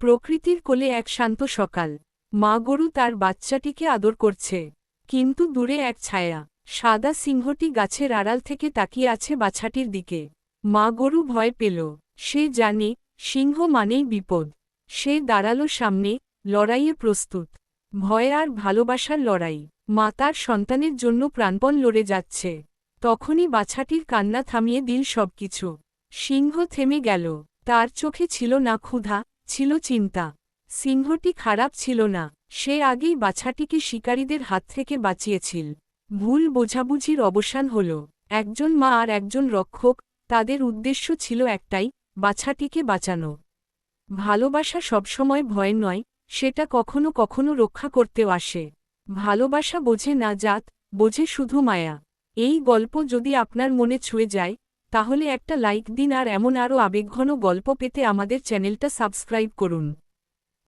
প্রকৃতির কোলে এক শান্ত সকাল। মা গরু তার বাচ্চাটিকে আদর করছে। কিন্তু দূরে এক ছায়া। সাদা সিংহটি গাছের আড়াল থেকে তাকিয়ে আছে বাছাটির দিকে। মা গরু ভয় পেল। সে জানে, সিংহ মানেই বিপদ। সে দাঁড়াল সামনে, লড়াইয়ে প্রস্তুত। ভয় আর ভালোবাসার লড়াই। মা তার সন্তানের জন্য প্রাণপণ লড়ে যাচ্ছে। তখনই বাছাটির কান্না থামিয়ে দিল সবকিছু। সিংহ থেমে গেল। তার চোখে ছিল না ক্ষুধা ছিল চিন্তা। সিংহটি খারাপ ছিল না, সে আগেই বাছাটিকে শিকারীদের হাত থেকে বাঁচিয়েছিল। ভুল বোঝাবুঝির অবসান হল, একজন মা আর একজন রক্ষক, তাদের উদ্দেশ্য ছিল একটাই, বাছাটিকে বাঁচানো। ভালোবাসা সবসময় ভয় নয়, সেটা কখনো কখনো রক্ষা করতেও আসে। ভালোবাসা বোঝে না জাত, বোঝে শুধু মায়া। এই গল্প যদি আপনার মনে ছুঁয়ে যায় তাহলে একটা লাইক দিন আর এমন আরও আবেগঘন গল্প পেতে আমাদের চ্যানেলটা সাবস্ক্রাইব করুন।